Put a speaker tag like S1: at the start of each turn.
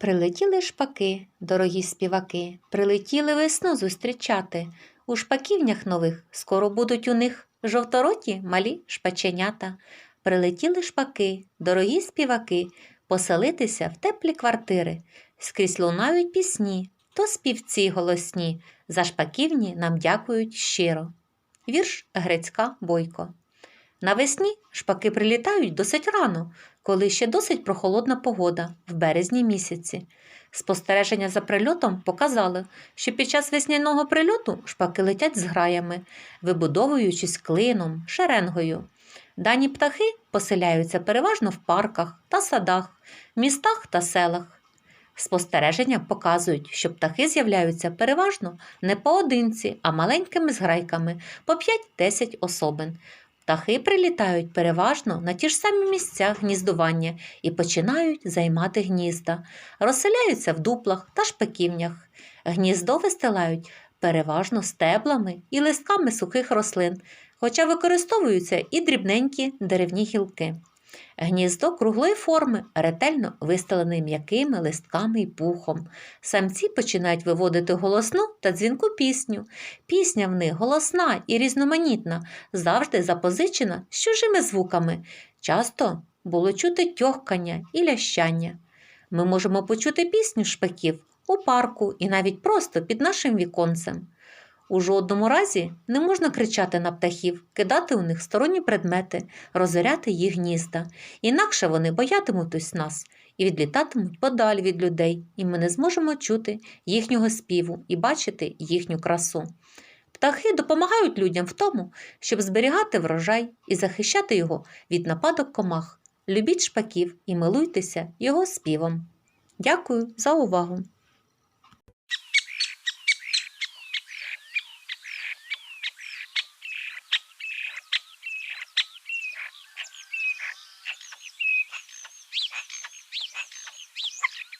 S1: Прилетіли шпаки, дорогі співаки, прилетіли весну зустрічати. У шпаківнях нових скоро будуть у них жовтороті малі шпаченята. Прилетіли шпаки, дорогі співаки, поселитися в теплі квартири. Скрізь лунають пісні, то співці голосні, за шпаківні нам дякують щиро. Вірш Грецька Бойко. Навесні шпаки прилітають досить рано, коли ще досить прохолодна погода в березні місяці. Спостереження за прильотом показали, що під час весняного прильоту шпаки летять з граями, вибудовуючись клином, шеренгою. Дані птахи поселяються переважно в парках та садах, містах та селах. Спостереження показують, що птахи з'являються переважно не поодинці, а маленькими зграйками по 5-10 особин. Птахи прилітають переважно на ті ж самі місця гніздування і починають займати гнізда, розселяються в дуплах та шпиківнях. Гніздо вистилають переважно стеблами і листками сухих рослин, хоча використовуються і дрібненькі деревні гілки. Гніздо круглої форми, ретельно вистелене м'якими листками і пухом. Самці починають виводити голосну та дзвінку пісню. Пісня в них голосна і різноманітна, завжди запозичена з чужими звуками. Часто було чути тьохкання і лящання. Ми можемо почути пісню шпаків у парку і навіть просто під нашим віконцем. У жодному разі не можна кричати на птахів, кидати у них сторонні предмети, розоряти їх гнізда. Інакше вони боятимуть нас і відлітатимуть подалі від людей, і ми не зможемо чути їхнього співу і бачити їхню красу. Птахи допомагають людям в тому, щоб зберігати врожай і захищати його від нападок комах. Любіть шпаків і милуйтеся його співом. Дякую за увагу! Thank you.